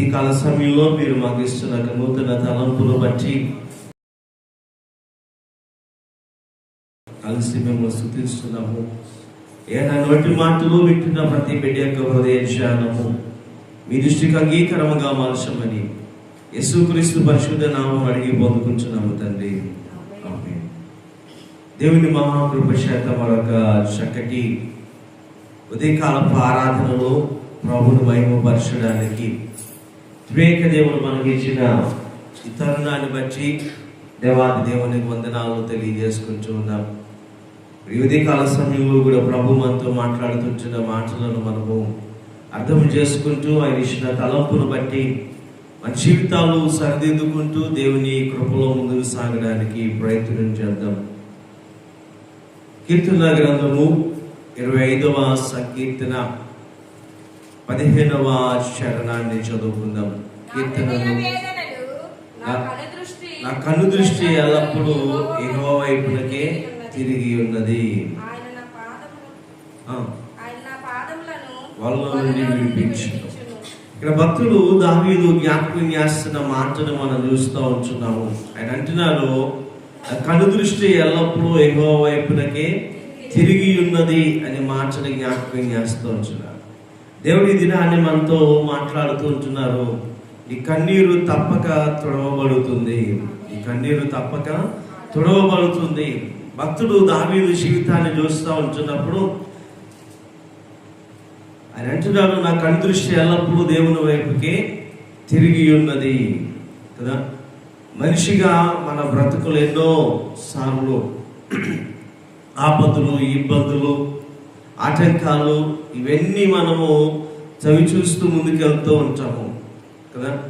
ఈ కాల సమయంలో మీరు మాకు ఇస్తున్న నూతన తలంపులు బట్టి కలిసి మేము స్థుతిస్తున్నాము. ఏనాడు వంటి మాటలు వింటున్న ప్రతి బిడ్డ యొక్క హృదయ ధ్యానము మీ దృష్టికి అంగీకరముగా మార్చమని యేసుక్రీస్తు పరిశుద్ధ నామం అడిగి పొందుకుంటున్నాము తండ్రి. దేవుని మహాకృప చేత మరొక చక్కటి ఉదయకాలపు ఆరాధనలో ప్రభును మహిమపరచడానికి వివేక దేవుడు మనకి ఇచ్చిన ఈ తరుణాన్ని బట్టి దేవాది దేవునికి వందనాలు తెలియజేసుకుంటూ ఉన్నాం. ఈ కాల సమయంలో కూడా ప్రభు మనతో మాట్లాడుతుంటున్న మాటలను మనము అర్థం చేసుకుంటూ ఆయన ఇచ్చిన తలంపును బట్టి మన జీవితాలు సరిదిద్దుకుంటూ దేవుని కృపలో ముందుకు సాగడానికి ప్రయత్నం చేద్దాం. కీర్తన గ్రంథము ఇరవై ఐదవ సంకీర్తన. పదిహేనవ చరణాన్ని చదువుకుందాం. కీర్తనలు. నా కన్ను దృష్టి ఎల్లప్పుడూ ఎగువ వైపునకే తిరిగి ఉన్నది. వాళ్ళ నుండి విడిపించును. ఇక్కడ భక్తుడు దావీదు జ్ఞాపకం చేస్తున్న మాటను మనం చూస్తూ ఉంటున్నాము. ఆయన అంటున్నాడు "నా కన్ను దృష్టి ఎల్లప్పుడూ ఎగువ వైపునకే తిరిగి ఉన్నది అనే మాటను జ్ఞాపకం చేస్తూ ఉంటున్నాడు. దేవుడి దినాన్ని మనతో మాట్లాడుతూ ఉంటున్నారు. ఈ కన్నీరు తప్పక తుడవబడుతుంది. ఈ కన్నీరు తప్పక తుడవబడుతుంది. భక్తుడు దావీదు జీవితాన్ని చూస్తూ ఉంటున్నప్పుడు ఆయన అంటున్నాడు నా కన్ను దృష్టి ఎల్లప్పుడూ దేవుని వైపుకే తిరిగి ఉన్నది. కదా? మనిషిగా మన బ్రతుకులు ఎన్నో సార్లు ఆపదలు ఇబ్బందులు ఆటంకాలు ఇవన్నీ మనము చవి చూస్తూ ముందుకెళ్తూ ఉంటాము కదా?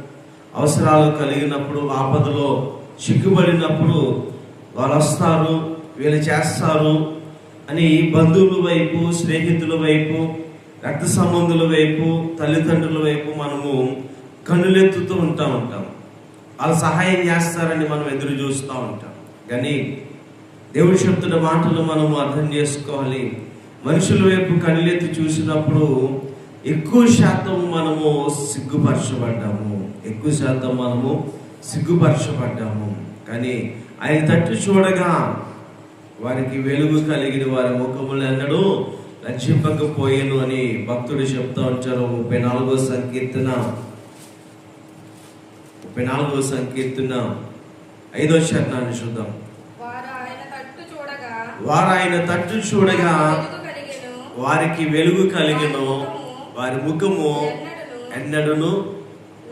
అవసరాలు కలిగినప్పుడు ఆపదలో చిక్కుబడినప్పుడు వాళ్ళు వస్తారు వీళ్ళు చేస్తారు అని బంధువుల వైపు స్నేహితుల వైపు రక్త సంబంధుల వైపు తల్లిదండ్రుల వైపు మనము కన్నులెత్తుతూ ఉంటా ఉంటాం. వాళ్ళు సహాయం చేస్తారని మనం ఎదురు చూస్తూ ఉంటాం. కానీ దేవుడి చెప్తున్న మాటలు మనము అర్థం చేసుకోవాలి. మనుషుల వైపు కనులెత్తి చూసినప్పుడు ఎక్కువ శాతం మనము సిగ్గుపరచబడ్డాము. ఎక్కువ శాతం మనము సిగ్గుపరచబడ్డాము. కానీ ఆయన తట్టు చూడగా వారికి వెలుగు కలిగిన వారి ముఖములు ఎన్నడూ రక్షింపకపోయాను అని భక్తుడు చెప్తా ఉంటారు. ముప్పై నాలుగో సంకీర్తన ముప్పై నాలుగో సంకీర్తన ఐదో శరణాన్ని చూద్దాం. వారు ఆయన తట్టు చూడగా వారికి వెలుగు కలిగిన వారి ముఖము ఎన్నడూను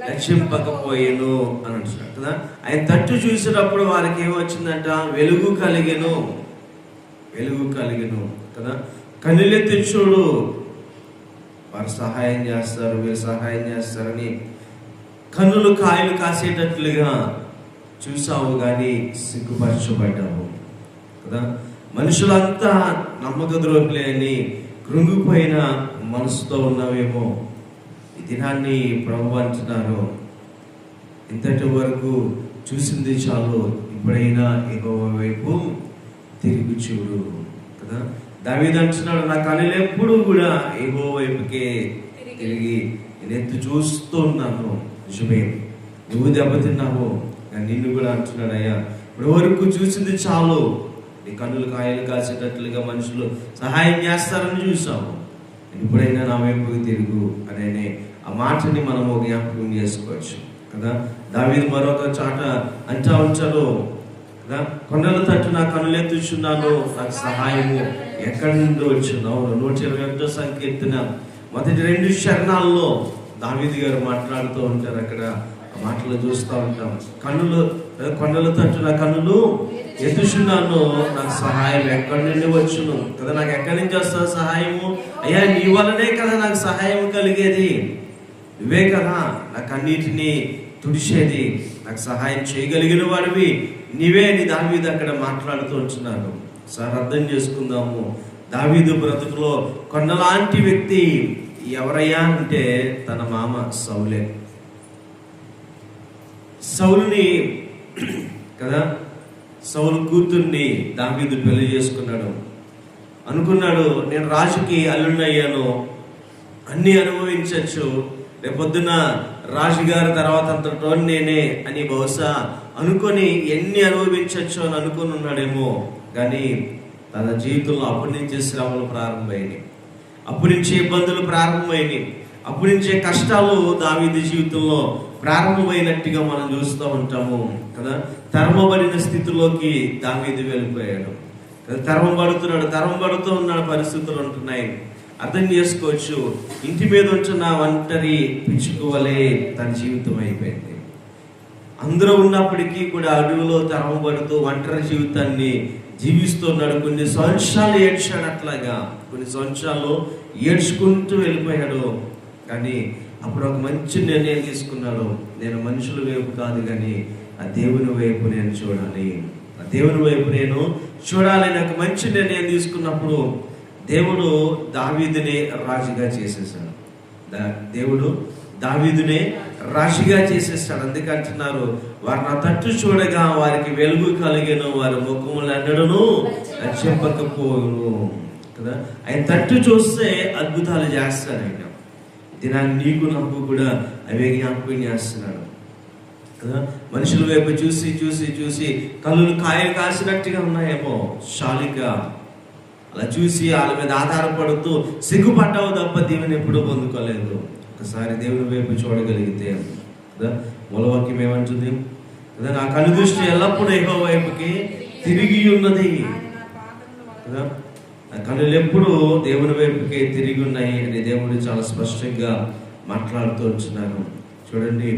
రక్షింపకపోయేను అని అంటున్నాడు కదా? ఆయన తట్టు చూసినప్పుడు వారికి ఏమొచ్చిందంట? వెలుగు కలిగెను వెలుగు కలిగెను కదా? కనులెత్తి చూడు వారు సహాయం చేస్తారు వీరు సహాయం చేస్తారని కన్నులు కాయలు కాసేటట్లుగా చూసావు కానీ సిగ్గుపరచబడ్డావు కదా? మనుషులంతా నమ్మక ద్రోహులే అని కృంగిపోయిన మనసుతో ఉన్నావేమో ఈ దినాన్ని ప్రభు అంటున్నారు ఇంతటి వరకు చూసింది చాలు ఇప్పుడైనా ఎగవ వైపు తిరిగి చూడు కదా? దావీదు అంటున్నాడు నా కళలు ఎప్పుడు కూడా ఎగో వైపుకే తిరిగి నేను ఎత్తు చూస్తూ ఉన్నాను. నిజమే. నువ్వు దెబ్బతిన్నావు నిన్ను కూడా అంటున్నాడు అయ్యా. వరకు చూసింది చాలు నీ కన్నులు కాయలు కాసేటట్లుగా మనుషులు సహాయం చేస్తారని చూసాము ఎప్పుడైనా నా వైపుకి తిరుగు అనే ఆ మాటని మనము జ్ఞాపకం చేసుకోవచ్చు కదా? దావీదు మరొక చాట అంటా ఉంచారు కదా? కొండల తట్టు నా కనులెత్తుచున్నాను నాకు సహాయము ఎక్కడి నుండి వచ్చిందో. నూట ఇరవై ఒకటో సంకీర్తన. మొదటి రెండు శరణాల్లో దావీది గారు మాట్లాడుతూ ఉంటారు అక్కడ. ఆ మాటలు చూస్తూ ఉంటాం. కన్నులు కొండలతో తట్టు నా కన్నులు? ఎత్తుచున్నాను నాకు సహాయం ఎక్కడి నుండి వచ్చును? కదా నాకు ఎక్కడి నుంచి వస్తుంది సహాయము? అయ్యా నీ వల్లనే కదా నాకు సహాయం కలిగేది. నువ్వే కదా నాకు అన్నిటిని తుడిచేది. నాకు సహాయం చేయగలిగిన వాడివి. నీవే నీ దావీదు అక్కడ మాట్లాడుతూ ఉంటున్నాను సార్ అర్థం చేసుకుందాము. దావీదు బ్రతుకులో కొండలాంటి వ్యక్తి ఎవరయ్యా అంటే తన మామ సౌలే. సౌలుని కదా? సౌలు కూతుర్ని దావీదు పెళ్ళి చేసుకున్నాడు. అనుకున్నాడు నేను రాజుకి అల్లుండయ్యాను అన్ని అనుభవించవచ్చు రేపొద్దున రాజుగారి తర్వాత అంతటో నేనే అని బహుశా అనుకొని ఎన్ని అనుభవించవచ్చు అని అనుకుని ఉన్నాడేమో. కానీ తన జీవితంలో అప్పటి నుంచే శ్రమలు ప్రారంభమైనవి అప్పటి నుంచే ఇబ్బందులు ప్రారంభమైనవి అప్పటి నుంచే కష్టాలు దావీది జీవితంలో ప్రారంభమైనట్టుగా మనం చూస్తూ ఉంటాము కదా? తరమబడిన స్థితిలోకి దావీది వెళ్ళిపోయాడు. కదా, తరమబడుతున్నాడు తరమబడుతూ ఉన్నాడు పరిస్థితులు ఉంటున్నాయి. అర్థం చేసుకోవచ్చు ఇంటి మీద ఉంటున్న ఒంటరి పిచ్చుకోవలే తన జీవితం అయిపోయింది. అందరూ ఉన్నప్పటికీ కూడా అడవిలో తరమబడుతూ ఒంటరి జీవితాన్ని జీవిస్తున్నాడు కొన్ని సంవత్సరాలు ఏడ్చాడు అట్లాగా. కొన్ని సంవత్సరాలు ఏడ్చుకుంటూ వెళ్ళిపోయాడు. కానీ అప్పుడు ఒక మంచి నిర్ణయం తీసుకున్నాడు నేను మనుషుల వైపు కాదు కానీ ఆ దేవుని వైపు నేను చూడాలి. ఆ దేవుని వైపు నేను చూడాలి నాకు ఒక మంచి నిర్ణయం తీసుకున్నప్పుడు దేవుడు దావీదుని రాజుగా చేసేసాడు దా- దేవుడు దావీదునే రాశిగా చేసేస్తాడు అందుకంటున్నారు వారు నా తట్టు చూడగా వారికి వెలుగు కలిగను వారి ముఖములు అన్నడను చెప్పకపోను కదా? ఆయన తట్టు చూస్తే అద్భుతాలు చేస్తాడు ఆయన. దినాన్ని నీకు నాకు కూడా అవే జ్ఞాపకం చేస్తున్నాడు. కదా? మనుషుల వైపు చూసి చూసి చూసి కళ్ళు కాయలు కాసినట్టుగా ఉన్నాయేమో షాలిగా అలా చూసి వాళ్ళ మీద ఆధారపడుతూ సిగ్గుపడ్డావు తప్ప దేవుని ఎప్పుడూ పొందుకోలేదు. ఒకసారి దేవుని వైపు చూడగలిగితే కదా? మూలవాక్యం ఏమంటుంది? కదా? నా కళ్ళు దృష్టి ఎల్లప్పుడూ ఏహో వైపుకి తిరిగి ఉన్నది. కదా? ఆ కన్నులు ఎప్పుడు దేవుని వైపుకే తిరిగి ఉన్నాయి అని దేవుడు చాలా స్పష్టంగా మాట్లాడుతూ వచ్చినాను చూడండి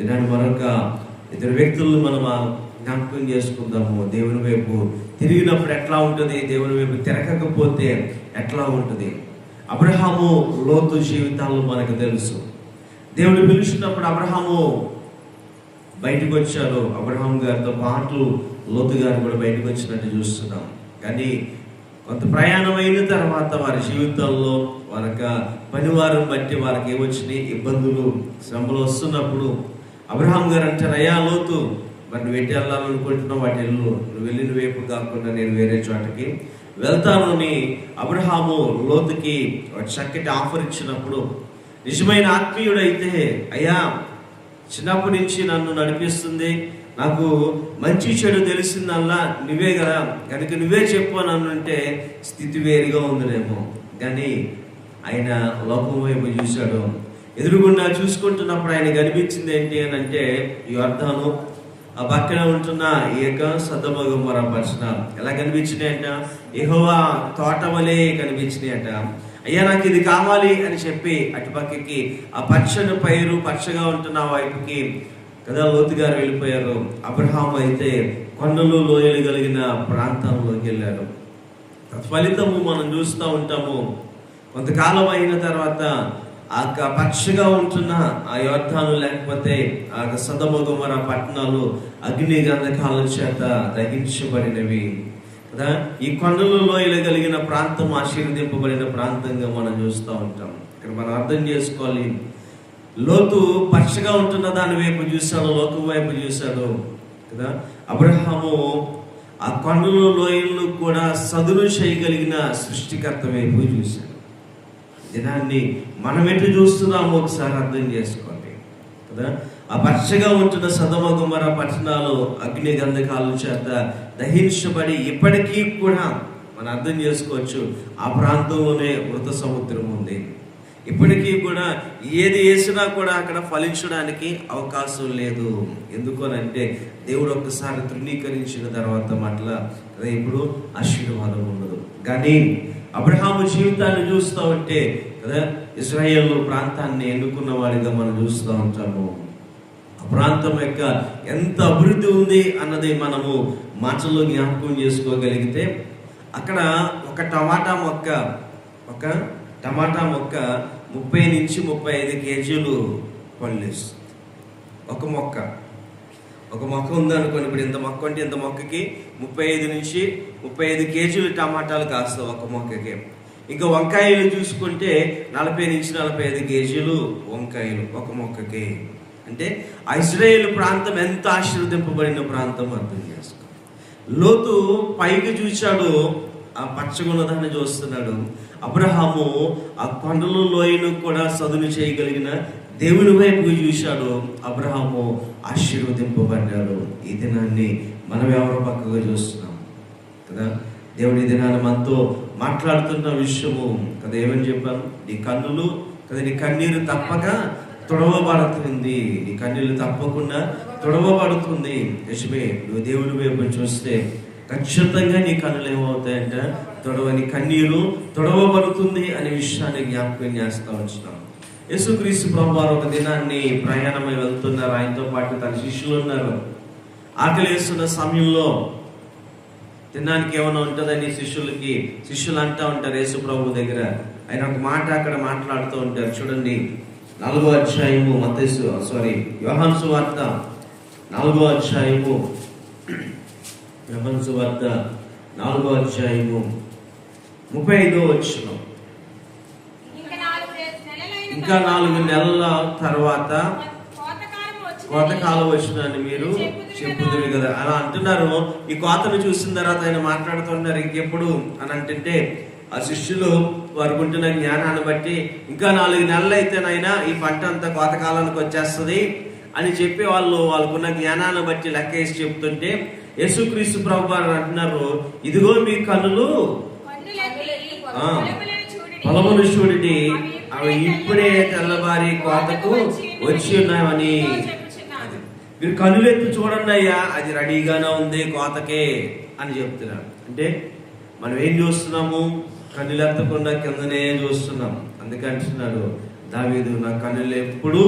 దినాన్ని మరొక ఇద్దరు వ్యక్తులను మనం జ్ఞాపకం చేసుకుందాము. దేవుని వైపు తిరిగినప్పుడు ఎట్లా ఉంటుంది? దేవుని వైపు తిరగకపోతే ఎట్లా ఉంటుంది? అబ్రహాము లోతు జీవితాలు మనకు తెలుసు. దేవుడు పిలిచినప్పుడు అబ్రహాము బయటకు వచ్చాడు. అబ్రహాం గారితో పాటు లోతు గారు కూడా బయటకు వచ్చినట్టు చూస్తున్నాం. కానీ కొంత ప్రయాణం అయిన తర్వాత వారి జీవితాల్లో వారి యొక్క పనివారం బట్టి వారికి ఏమొచ్చినాయి? ఇబ్బందులు శ్రమలు వస్తున్నప్పుడు అబ్రహాం గారు అంటారు అయ్యా లోతు మరి నువ్వు ఎట్టి వెళ్ళాలనుకుంటున్నావు? వాటి ఇల్లు నువ్వు వెళ్ళిన వైపు కాకుండా నేను వేరే చోటకి వెళ్తాను. అని అబ్రహాము లోతుకి చక్కటి ఆఫర్ ఇచ్చినప్పుడు నిజమైన ఆత్మీయుడైతే అయ్యా చిన్నప్పటి నుంచి నన్ను నడిపిస్తుంది నాకు మంచి చెడు తెలిసిందల్లా నువ్వే కదా కనుక నువ్వే చెప్పు అని అంటే స్థితి వేరుగా ఉందినేమో. కానీ ఆయన లోపం వైపు చూశాడు. ఎదురుగుండా చూసుకుంటున్నప్పుడు ఆయన కనిపించింది ఏంటి అని అంటే ఈ అర్థాను ఆ పక్కన ఉంటున్న ఈ యొక్క సద్దమగమర పర్సన ఎలా కనిపించినాయంట ఎహోవా యెహోవా తోట వలె కనిపించినాయి అంట. అయ్యా నాకు ఇది కావాలి అని చెప్పి అటుపక్కకి ఆ పచ్చని పైరు పచ్చగా ఉంటున్న వైపుకి కదా లోతు గారు వెళ్ళిపోయారు. అబ్రహాం అయితే కొండలు లోయలు కలిగిన ప్రాంతంలోకి వెళ్ళారు ఫలితము మనం చూస్తూ ఉంటాము. కొంతకాలం అయిన తర్వాత ఆ యొక్క పక్షిగా ఉంటున్న ఆ యోర్ధాను లేకపోతే ఆ యొక్క సదమగుమర పట్టణాలు అగ్ని గంధకాల చేత దహించబడినవి. కదా? ఈ కొండలు లోయలు కలిగిన ప్రాంతం ఆశీర్వదింపబడిన ప్రాంతంగా మనం చూస్తూ ఉంటాం. ఇక్కడ మనం అర్థం చేసుకోవాలి. లోతు పచ్చగా ఉంటున్న దాని వైపు చూశాడు లోకం వైపు చూశాడు కదా? అబ్రహాము ఆ కొండలు లోయలను కూడా సదును చేయగలిగిన సృష్టికర్త వైపు చూశాడు. దినాన్ని మనం ఎటు చూస్తున్నామో ఒకసారి అర్థం చేసుకోండి కదా? ఆ పచ్చగా ఉంటున్న సదమ గుమ్మర పట్టణాలు అగ్ని గంధకాల చేత దహించబడి ఇప్పటికీ కూడా మనం అర్థం చేసుకోవచ్చు ఆ ప్రాంతంలోనే మృత సముద్రం ఉంది. ఇప్పటికీ కూడా ఏది వేసినా కూడా అక్కడ ఫలించడానికి అవకాశం లేదు. ఎందుకనంటే దేవుడు ఒక్కసారి తృణీకరించిన తర్వాత మట్ల కదా ఇప్పుడు ఆశీర్వాదం ఉండదు. కానీ అబ్రహాము జీవితాన్ని చూస్తూ ఉంటే కదా ఇస్రాయేల్ ప్రాంతాన్ని ఎన్నుకున్న వాడిగా మనం చూస్తూ ఉంటాము. ఆ ప్రాంతం యొక్క ఎంత అభివృద్ధి ఉంది అన్నది మనము మాటల్లో జ్ఞాపకం చేసుకోగలిగితే అక్కడ ఒక టమాటా మొక్క ఒక టమాటా మొక్క ముప్పై నుంచి ముప్పై ఐదు కేజీలు పళ్ళేస్తుంది ఒక మొక్క. ఒక మొక్క ఉందనుకోండి ఇప్పుడు ఇంత మొక్క అంటే ఇంత మొక్కకి ముప్పై ఐదు నుంచి ముప్పై ఐదు కేజీలు టమాటాలు కాస్తాయి ఒక మొక్కకి. ఇంకా వంకాయలు చూసుకుంటే నలభై నుంచి నలభై ఐదు కేజీలు వంకాయలు ఒక మొక్కకి. అంటే ఇజ్రాయేల్ ప్రాంతం ఎంత ఆశీర్వదింపబడిన ప్రాంతం అర్థం చేసుకో. లోతు పైకి చూశాడు ఆ పచ్చగున్నదాన్ని చూస్తున్నాడు. అబ్రహాము ఆ కొండలు లోయను కూడా సదును చేయగలిగిన దేవుని వైపు చూశాడు. అబ్రహాము ఆశీర్వదింపబడ్డాడు. ఈ దినాన్ని మనం ఎవరో పక్కగా చూస్తున్నాం? కదా? దేవుడి దినాన్ని మనతో మాట్లాడుతున్న విషయము. కదా ఏమని చెప్పాను? నీ కన్నులు కదా నీ కన్నీరు తప్పక తొడవబడుతుంది. నీ కన్నీళ్ళు తప్పకుండా తుడవబడుతుంది. యశ్మే నువ్వు దేవుడి వైపు చూస్తే ఖచ్చితంగా నీ కన్నులు ఏమవుతాయంటే తొడవని కన్నీరు తొడవబడుతుంది అనే విషయాన్ని జ్ఞాపకం చేస్తూ వచ్చినాం. యేసుక్రీస్తు ప్రభువారు ఒక దినాన్ని ప్రయాణమై వెళ్తున్నారు. ఆయనతో పాటు తన శిష్యులు ఉన్నారు. ఆకలి వేస్తున్న సమయంలో తినడానికి ఏమైనా ఉంటుందని శిష్యులకి శిష్యులు అంటా ఉంటారు యేసు ప్రభు దగ్గర. ఆయన ఒక మాట అక్కడ మాట్లాడుతూ ఉంటారు. చూడండి నాలుగో అధ్యాయము మతేసు సారీ యోహాన్సు వార్త నాలుగో అధ్యాయము. యోహాన్సు వార్త నాలుగో అధ్యాయము ముప్పై ఐదో వచ్చిన ఇంకా నాలుగు నెలల తర్వాత కోతకాలం వచ్చిందని మీరు చెప్పుదురు కదా. అలా అంటున్నారు. ఈ కోతను చూసిన తర్వాత ఆయన మాట్లాడుతున్నారు. ఇంకెప్పుడు అని అంటుంటే ఆ శిష్యులు వారికి ఉంటున్న జ్ఞానాన్ని బట్టి ఇంకా నాలుగు నెలలు అయితేనైనా ఈ పంట అంతా కోతకాలానికి వచ్చేస్తుంది అని చెప్పి వాళ్ళు వాళ్ళకున్న జ్ఞానాన్ని బట్టి లెక్క వేసి చెప్తుంటే యేసుక్రీస్తు ప్రభు వారు అంటున్నారు ఇదిగో మీ కన్నులు. చూడుడి. పొలమును చూడండి. అవి ఇప్పుడే తెల్లవారి కోతకు వచ్చి ఉన్నాయని చెప్పుచున్నాను. మీరు కనులెత్తి చూడండి అయ్యా అది రెడీగానే ఉంది కోతకే అని చెప్తున్నారు. అంటే మనం ఏం చూస్తున్నాము? కన్నులెత్తకుండా కిందనే చూస్తున్నాం. అందుకే అంటున్నాడు దావీదు నా కన్నులు ఎప్పుడు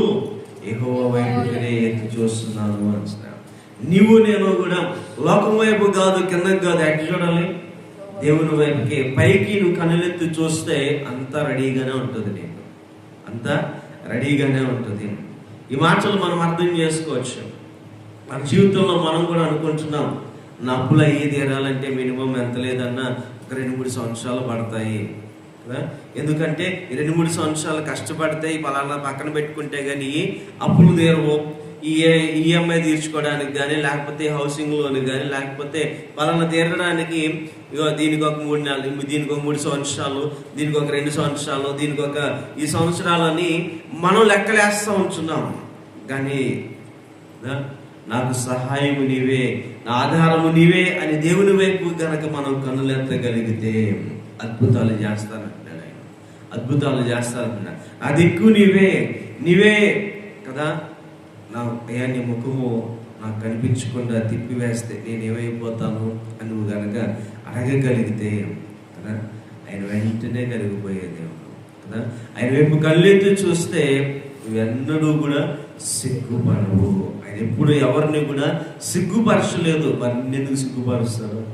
ఎగువ వైపుగానే ఎత్తి చూస్తున్నాను అంటున్నాడు. నీవు నేను కూడా లోకం వైపు కాదు కిందకి కాదు ఎక్కడ చూడాలి? దేవుని వైపుకి. పైకి నువ్వు కనులెత్తి చూస్తే అంతా రెడీగానే ఉంటుంది నీకు. అంతా రెడీగానే ఉంటుంది. ఈ మాటలు మనం అర్థం చేసుకోవచ్చు. మన జీవితంలో మనం కూడా అనుకుంటున్నాం నా అప్పులు అయ్యి తీరాలంటే మినిమం ఎంత లేదన్నా ఒక రెండు మూడు సంవత్సరాలు పడతాయి. కదా? ఎందుకంటే రెండు మూడు సంవత్సరాలు కష్టపడితే ఈ పలానా పక్కన పెట్టుకుంటే కానీ అప్పులు తీరవు. ఈ ఈఎంఐ తీర్చుకోవడానికి కానీ లేకపోతే హౌసింగ్ లోన్ కానీ లేకపోతే పలానా తీరడానికి ఇగో దీనికి ఒక మూడు నెలలు దీనికి ఒక మూడు సంవత్సరాలు దీనికి ఒక రెండు సంవత్సరాలు దీనికి ఒక ఈ సంవత్సరాలని మనం లెక్కలేస్తూ ఉంటున్నాం కానీ నాకు సహాయము నీవే నా ఆధారము నీవే అని దేవుని వైపు గనక మనం కన్నులెత్తగలిగితే అద్భుతాలు చేస్తానంటున్నాడు ఆయన. అద్భుతాలు చేస్తానంటున్నాడు నా దిక్కు నీవే నీవే కదా? నా అయ్యా ముఖము నాకు కనిపించకుండా తిప్పివేస్తే నేను ఏమైపోతాను అని నువ్వు గనక అడగగలిగితే కదా? ఆయన వెంటనే కలిగిపోయేదేమో దేవుడు కదా? ఆయన వైపు కళ్ళెత్తి చూస్తే నువ్వెన్నడూ కూడా సిగ్గుపడవు. ఆయన ఎప్పుడు ఎవరిని కూడా సిగ్గుపరచలేదు. మరి ఎందుకు సిగ్గుపరుస్తారు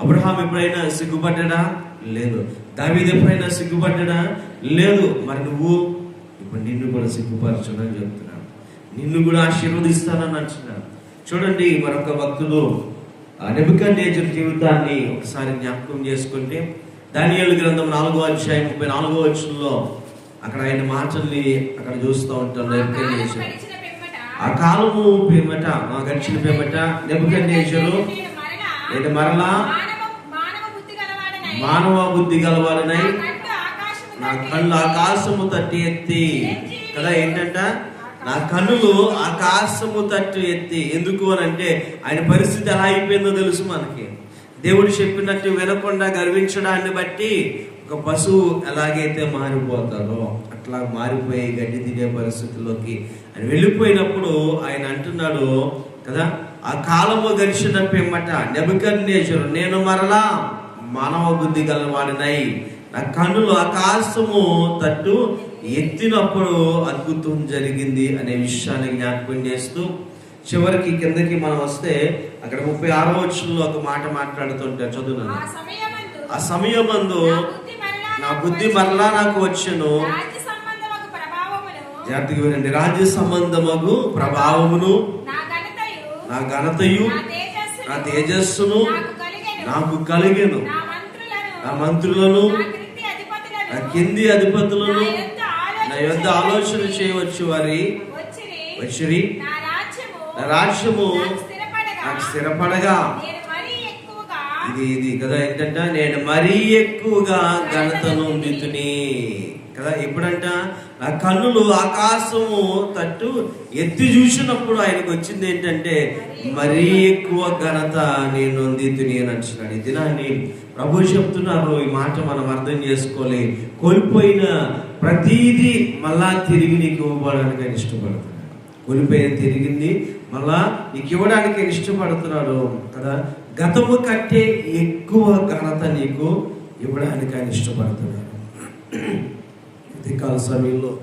అబ్రహాం ఎప్పుడైనా సిగ్గుపడ్డా? లేదు. దావీది ఎప్పుడైనా సిగ్గుపడ్డా? లేదు. మరి నువ్వు ఇప్పుడు నిన్ను కూడా సిగ్గుపరచడం చెప్తున్నా నిన్ను కూడా ఆశీర్వదిస్తానని అంటున్నాను చూడండి మరొక భక్తుడు నెబుకన్నేజర్ జీవితాన్ని ఒకసారి జ్ఞాపకం చేసుకుంటే దానియేలు గ్రంథం నాలుగో అధ్యాయం ముప్పై నాలుగో వచనంలో అక్కడ ఆయన మాటల్ని అక్కడ చూస్తూ ఉంటాం ఆ నెబుకన్నేజర్ కాలము పిమ్మట ఆ గడిచిన పిమ్మట నెబుకన్నేజరు నేను మరలా మానవ బుద్ధి గలవాడనై. నా కళ్ళు ఆకాశము తట్టి. ఎత్తి. కదా ఏంటంట? నా కన్నులు ఆకాశము తట్టు ఎత్తి ఎందుకు అని అంటే ఆయన పరిస్థితి ఎలా అయిపోయిందో తెలుసు మనకి. దేవుడు చెప్పినట్టు వినకుండా గర్వించడాన్ని బట్టి ఒక పశువు ఎలాగైతే మారిపోతాడో అట్లా మారిపోయి గడ్డి తినే పరిస్థితిలోకి ఆయన వెళ్ళిపోయినప్పుడు ఆయన అంటున్నాడు కదా ఆ కాలము గడిచిన పిమ్మట నెబుకన్నేశ్వరు నేను మరలా మానవ బుద్ధి గలవాడినై. నా కన్నులు ఆకాశము తట్టు ఎత్తినప్పుడు అద్భుతం జరిగింది అనే విషయాన్ని జ్ఞాపకం చేస్తూ చివరికి కిందకి మనం వస్తే అక్కడ ముప్పై ఆరో వచ్చంలో ఒక మాట మాట్లాడుతుంటారు చదువును ఆ సమయమందు ఆ సమయమందు నా బుద్ధి మరలా నాకు వచ్చెను. జాగ్రత్తగా వినండి. రాజ్య సంబంధమగు ప్రభావమును. నా ఘనతయు. నా తేజస్సును. నాకు కలిగెను. నా మంత్రులను. నా కింది అధిపతులను. నా యొద్ద ఆలోచన చేయవచ్చు వారి. వచ్చిరి. నా రాజ్యము నాకు స్థిరపడగా. ఇది ఇది కదా ఏంటంట? నేను మరీ ఎక్కువగా ఘనతను పొందుతుని కదా ఎప్పుడంట? ఆ కన్నులు ఆకాశము తట్టు ఎత్తి చూసినప్పుడు ఆయనకు వచ్చింది ఏంటంటే మరీ ఎక్కువ ఘనత నేను నొందితుని అని అంటున్నాడు. ఈ దినాన్ని ప్రభు చెప్తున్నారు ఈ మాట మనం అర్థం చేసుకోవాలి. కోల్పోయిన ప్రతీది మళ్ళా తిరిగి నీకు ఇవ్వడానికి ఆయన ఇష్టపడుతున్నాడు. కోల్పోయిన తిరిగింది మళ్ళా నీకు ఇవ్వడానికి ఆయన ఇష్టపడుతున్నాడు కదా. గతము కంటే ఎక్కువ ఘనత నీకు ఇవ్వడానికి ఆయన ఇష్టపడుతున్నాడు. ఉదయకాల సమయంలో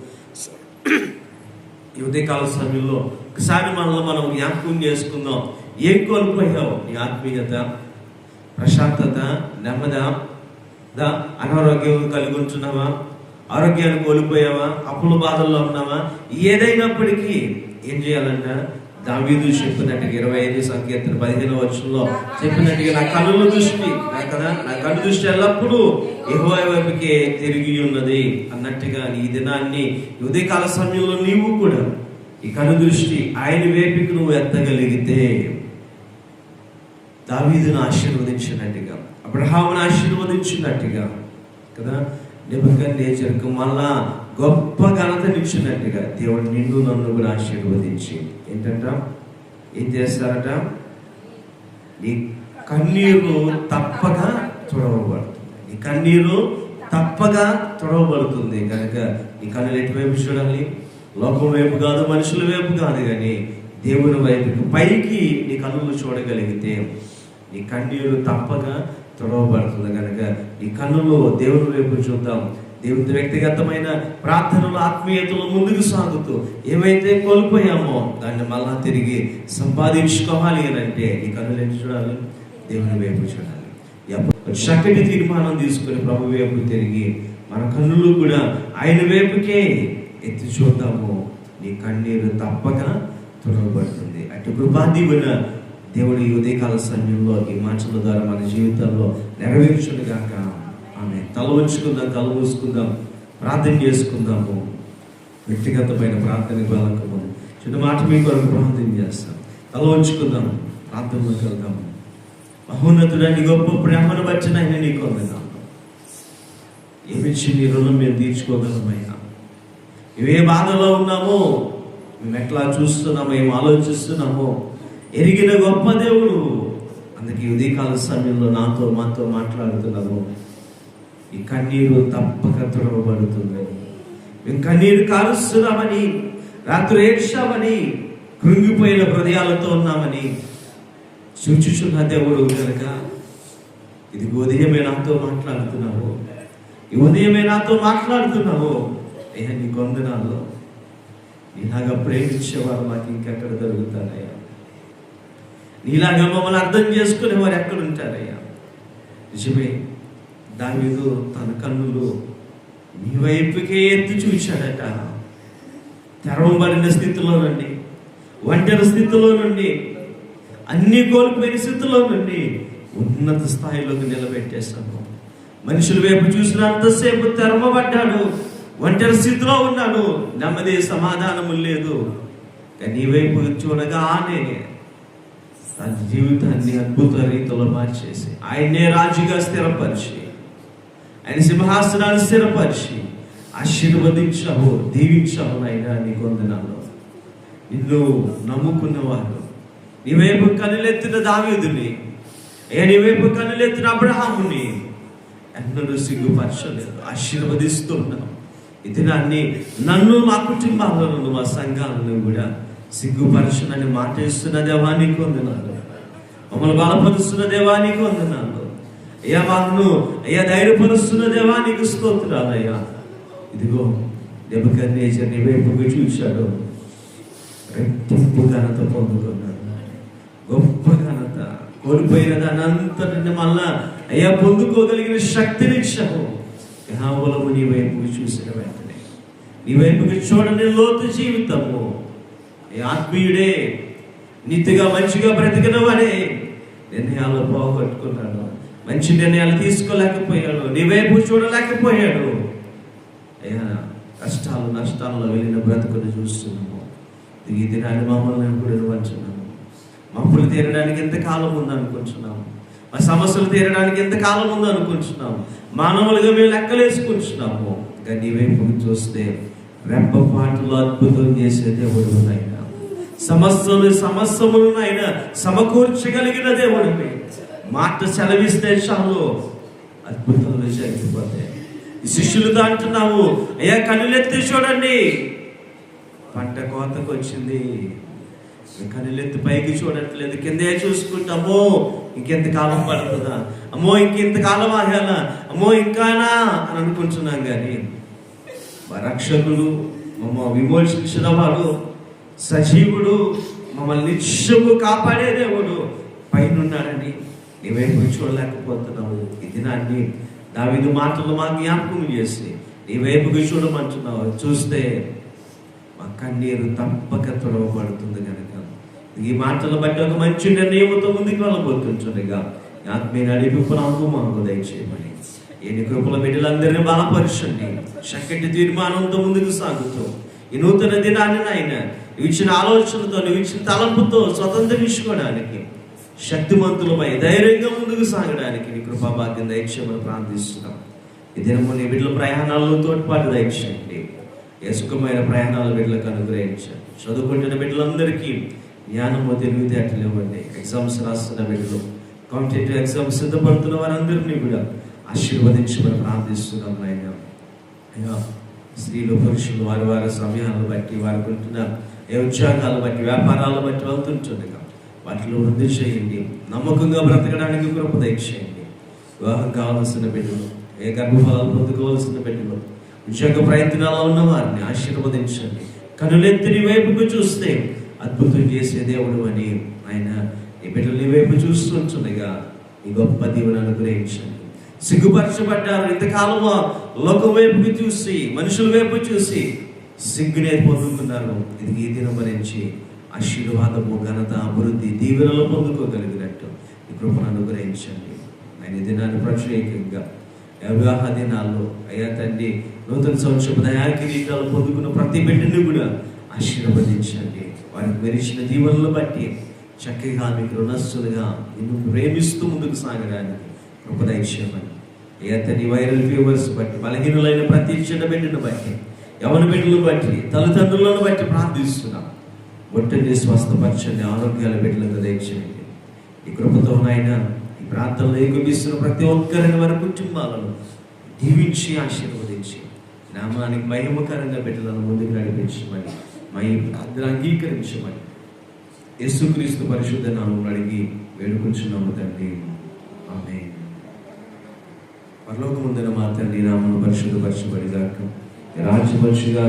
ఈ ఉదయకాల సమయంలో ఒకసారి మనలో మనం జ్ఞాపకం చేసుకుందాం. ఏం కోల్పోయావు? నీ ఆత్మీయత ప్రశాంతత నెమ్మద దా అనారోగ్యం కలిగి ఉంటున్నావా? ఆరోగ్యాన్ని కోల్పోయావా? అప్పుల బాధల్లో ఉన్నావా? ఏదైనప్పటికీ ఏం చేయాలంట దావీదు చెప్పినట్టుగా ఇరవై ఐదు సంకీర్తన పదిహేను వచ్చంలో చెప్పినట్టుగా నా కనుల దృష్టి నా కదా నా కను దృష్టి ఎల్లప్పుడూ ఎహో వైపుకే తిరిగి ఉన్నది అన్నట్టుగా ఈ దినాన్ని ఈ ఉదయకాల సమయంలో నీవు కూడా ఈ కను దృష్టి ఆయన వైపుకి నువ్వు ఎత్తగలిగితే దావీదును ఆశీర్వదించినట్టుగా అబ్రహామును ఆశీర్వదించినట్టుగా కదా? నేచర్కు మళ్ళా గొప్ప ఘనతనిచ్చినట్టుగా దేవుడు నిన్ను నన్ను కూడా ఆశీర్వదించి. ఏంటంట? ఏం చేస్తారట? నీ కన్నీరు తప్పక తుడవబడుతుంది. నీ కన్నీరు తప్పగా తుడవబడుతుంది. కనుక నీ కన్నులు ఎటువైపు చూడాలి? లోకం వైపు కాదు మనుషుల వైపు కాదు కానీ దేవుని వైపుకి పైకి నీ కన్నులు చూడగలిగితే నీ కన్నీరు తప్పగా తుడవబడుతుంది. కనుక నీ కన్నులు దేవుని వైపు చూద్దాం. దేవుని వ్యక్తిగతమైన ప్రార్థనలు ఆత్మీయతలు ముందుకు సాగుతూ ఏమైతే కోల్పోయామో దాన్ని మళ్ళా తిరిగి సంపాదించుకోవాలి అని అంటే నీ కన్నులు చూడాలి? దేవుని వైపు చూడాలి. చక్కటి తీర్మానం తీసుకుని ప్రభు వైపు తిరిగి మన కన్నులు కూడా ఆయన వైపుకే ఎత్తి చూద్దాము. నీ కన్నీరు తప్పక తుడవబడుతుంది. అటు కృపాదీవున దేవుడి ఈ ఉదయకాల సమయంలో ఈ మాటల ద్వారా మన జీవితంలో నెరవేర్చుడుగాక తల ఉంచుకుందాం తల మూసుకుందాం ప్రార్థన చేసుకుందాము. వ్యక్తిగతమైన ప్రార్థన బలకము చిన్న మాట మీ కొరకు ప్రార్థన చేస్తాం. తల ఉంచుకుందాం ప్రార్థనలోకి వెళ్దాము మహోన్నతుడని గొప్ప ప్రేమను బట్టి ఆయన నీకు వందనాలు ఏమిచ్చి నీ రుణం మేము తీర్చుకోగలమయ్యా? ఇవే బాధలో ఉన్నామో మేము ఎట్లా చూస్తున్నామో ఏం ఆలోచిస్తున్నామో ఎరిగిన గొప్ప దేవుడు. అందుకే ఉదయకాల సమయంలో నాతో మాతో మాట్లాడుతున్నాము ఈ కన్నీరు తప్పక తుడవబడుతుందని మేము కన్నీరు కారుస్తున్నామని రాత్రి ఏడ్చామని కృంగిపోయిన హృదయాలతో ఉన్నామని సూచిస్తున్న దేవుడు కనుక ఇది ఉదయమే నాతో మాట్లాడుతున్నావు ఈ ఉదయమే నాతో మాట్లాడుతున్నావు అయ్యా నీ కొందనాల్లో నీలాగా ప్రేమించేవారు మాకు ఇంకెక్కడ దొరుకుతారయ్యా? నీలాగా మమ్మల్ని అర్థం చేసుకునేవారు ఎక్కడ ఉంటారయ్యా? నిజమే దావీదు తన కన్నులు మీ వైపుకే ఎత్తి చూశాడట. తెరవబడిన స్థితిలో నుండి ఒంటరి స్థితిలో నుండి అన్ని కోల్పోయిన స్థితిలో నుండి ఉన్నత స్థాయిలోకి నిలబెట్టేశాను. మనుషుల వైపు చూసినంతసేపు తెరవబడ్డాడు ఒంటరి స్థితిలో ఉన్నాడు నెమ్మది సమాధానము లేదు. కానీ వైపు చూడగా ఆనే తన జీవితాన్ని అద్భుత రీతిలో మార్చేసి ఆయన్నే రాజుగా స్థిరపరిచి ఆయన సింహాసనాన్ని స్థిరపరిచి ఆశీర్వదించావు దీవించావు నాయన నీ కొందనాలు నిన్ను నమ్ముకున్నవారు. నీ వైపు కనులెత్తిన దావీదుని ఏ నీ వైపు కనులెత్తిన అబ్రహాముని ఎన్నడూ సిగ్గుపరచలేదు ఆశీర్వదిస్తున్నావు. ఈ దినాన్ని నన్ను మా కుటుంబాలను మా సంఘాలను కూడా సిగ్గుపరచునని మాట ఇస్తున్న దేవానికి వందనాలు మమ్మల్ని బలపరుస్తున్న దేవానికి వందనాలు అయ్యా మాకు అయ్యా ధైర్యపరుస్తున్న దేవానికి స్తోత్రాలయ్యా. ఇదిగో దెబ్బకన్నేచర్ నీ వైపుకి చూశాడు. రెట్టింపు ఘనత పొందుకున్నాడు. గొప్ప ఘనత. కోల్పోయిన దాని అంతటిని మళ్ళా అయ్యా పొందుకోగలిగిన శక్తిని ఇచ్చావు. కేవలము నీ వైపుకి చూసిన వెంటనే. నీ వైపుకి చూడని లోతు జీవితము. ఆత్మీయుడే నీతిగా మంచిగా బ్రతికిన వాడే. నిర్ణయాలు బాగుపట్టుకున్నాడు మంచి నిర్ణయాలు తీసుకోలేకపోయాడు నీ వైపు చూడలేకపోయాడు. అయ్యా కష్టాలు నష్టాల్లో వెళ్ళిన బ్రతుకుని చూస్తున్నాము. ఈ దినాన్ని మమ్మల్ని కూడా నిర్వహించున్నాము. మప్పులు తీరడానికి ఎంత కాలం ఉంది అనుకుంటున్నాము. మా సమస్యలు తీరడానికి ఎంత కాలం ఉంది అనుకుంటున్నాము. మానవులుగా మేము లెక్కలేసుకుంటున్నాము కానీ నీ వైపు చూస్తే రెప్పపాటులో అద్భుతం చేసే దేవుడు సమస్యలు సమస్యములను అయినా సమకూర్చగలిగిన దేవుడు మాట సెలవిస్తే చాలు. అద్భుతాలు జరిగిపోతాయి శిష్యులు శిష్యులతో అంటున్నావు అయ్యా కనులెత్తి చూడండి. పంట కోతకు వచ్చింది. కనులెత్తి పైకి చూడట్లేదు. కిందే చూసుకుంటామో ఇంకెంత కాలం పడుతుందా? అమ్మో ఇంకెంత కాలం ఆగాలా? అమ్మో ఇంకానా? అని అనుకుంటున్నాం కానీ మా రక్షకుడు మమ్మ విమోచించిన వాడు సజీవుడు మమ్మల్ని నిత్యము కాపాడే దేవుడు పైన ఉన్నాడని నీ వైపు చూడలేకపోతున్నావు ఈ దినాన్ని దావిదు మాటలు మా జ్ఞాపకం చేసి నీ వైపుకి చూడమంటున్నావు. చూస్తే మా కన్నీరు తప్పక తొడవబడుతుంది కనుక ఈ మాటలు బట్టి ఒక మంచి నిర్ణయంతో ముందుకు వెళ్ళబోతుంటుండగా ఆత్మీయ నడిపింపు నాకు మాకు దయచేయమని. ఎన్ని కృపల బిడ్డలందరినీ బలపరచండి. చక్కటి తీర్మానంతో ముందుకు సాగుతూ ఈ నూతన దినాన్ని నాయన ఇచ్చిన ఆలోచనతో ఇచ్చిన తలంపుతో స్వతంత్రించుకోవడానికి శక్తిమంతులమై ధైర్యంగా ముందుకు సాగడానికి నీ కృపాభాగ్యం దయచేయమని ప్రార్థిస్తున్నాం. ఈ దినము నీ బిడ్డల ప్రయాణాల్లో తోడ్పాటు దయచేయండి. ఏ సుఖమైన ప్రయాణాలు బిడ్డలకు అనుగ్రహించండి. చదువుకుంటున్న బిడ్డలందరికీ జ్ఞానము తెలివితేటలు ఇవ్వండి. ఎగ్జామ్స్ రాస్తున్న బిడ్డలు కాంపిటేటివ్ ఎగ్జామ్స్ సిద్ధపడుతున్న వారందరినీ కూడా ఆశీర్వదించమని ప్రార్థిస్తున్నాం నాయన. అయ్యా స్త్రీలు పురుషులు వారి వారి సమయాలను బట్టి వారికి ఉంటున్న ఏ ఉద్యోగాలు బట్టి వ్యాపారాలు బట్టి వెళ్తుంటుండగా వాటిలో వృద్ధి చేయండి. నమ్మకంగా బ్రతకడానికి కృప దయచేయండి. వివాహం కావాల్సిన బిడ్డలు ఏ గర్భఫలాలు పొందుకోవాల్సిన బిడ్డలు ఉద్యోగ ప్రయత్నాలు ఉన్న వారిని ఆశీర్వదించండి. కనులెత్తి నీ వైపుకు చూస్తే అద్భుతం చేసే దేవుడు అని ఆయన ఈ బిడ్డలు నీ వైపు చూస్తుంటుండగా ఈ గొప్ప దీవుని అనుగ్రహించండి. సిగ్గుపరచబడ్డారు. ఇంతకాలము లోకం వైపుకి చూసి మనుషుల వైపు చూసి సిగ్గునే పొందుకున్నారు. ఇది ఈ దినం భరించి ఆశీర్వాదము ఘనత అభివృద్ధి దీవెనలో పొందుకోగలిగినట్టు ఈ కృపను అనుగ్రహించండి. ఆయన దినాన్ని ప్రత్యేకంగా వివాహ దినాల్లో అయ్యా తండ్రి నూతన సంవత్సరం దయా కిరీటాలు పొందుకున్న ప్రతి బిడ్డని కూడా ఆశీర్వదించండి. వారికి మెరిచిన దీవెనలు బట్టి చక్కగా మీకు రుణస్సులుగా నిన్ను ప్రేమిస్తూ ముందుకు సాగడానికి కృపదైశ్యమని అతని వైరల్ ఫీవర్స్ బట్టి బలహీనులైన ప్రతి చిన్న బిడ్డను బట్టి యవన బిడ్డలు బట్టి తల్లిదండ్రులను బట్టి ప్రార్థిస్తున్నాం. ఒట్టని స్వస్థపరచండి ఆరోగ్యాలు బిడ్డలకు దయచేయండి. ఈ కృపతో నాయన ఈ ప్రాంతంలో ఏకమిస్తున్న ప్రతి ఒక్కరిని వారి కుటుంబాలను దీవించి ఆశీర్వదించి నామానికి మహిమకరంగా బిడ్డలను ముందుకు నడిపించమని మై అందరూ అంగీకరించమని యేసుక్రీస్తు పరిశుద్ధ నామం అడిగి వేడుకుంటున్నాము తండ్రి. ఆమె పరలోకముందన మా తండ్రి నామను పరిశుద్ధపరచబడిగాక రాజ్యపరుషుగా